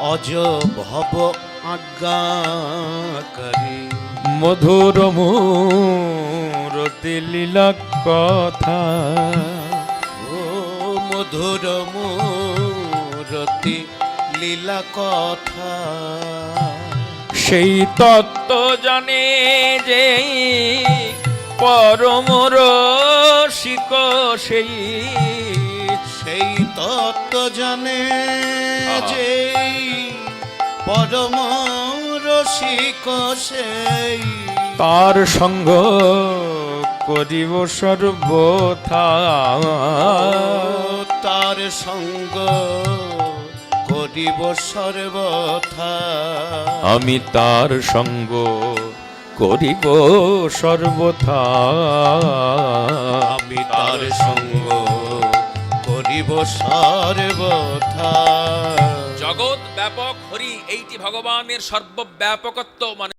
অজ ভব আজ্ঞাকারী মধুর মূরতি লীলা কথা। ও মধুর মূরতি লীলা কথা। সেই তত্ত্ব জানে যে পরম রসিক সেই। সেই তত্ত্ব জানে যে পরম রসিক সেই। তার সঙ্গ করিব সর্বথা তার সঙ্গ করিব সর্বথা আমি তার সঙ্গ করিব সর্বথা জগৎ ব্যাপক হরি এইটি ভগবানের সর্বব্যাপকত্ব মানে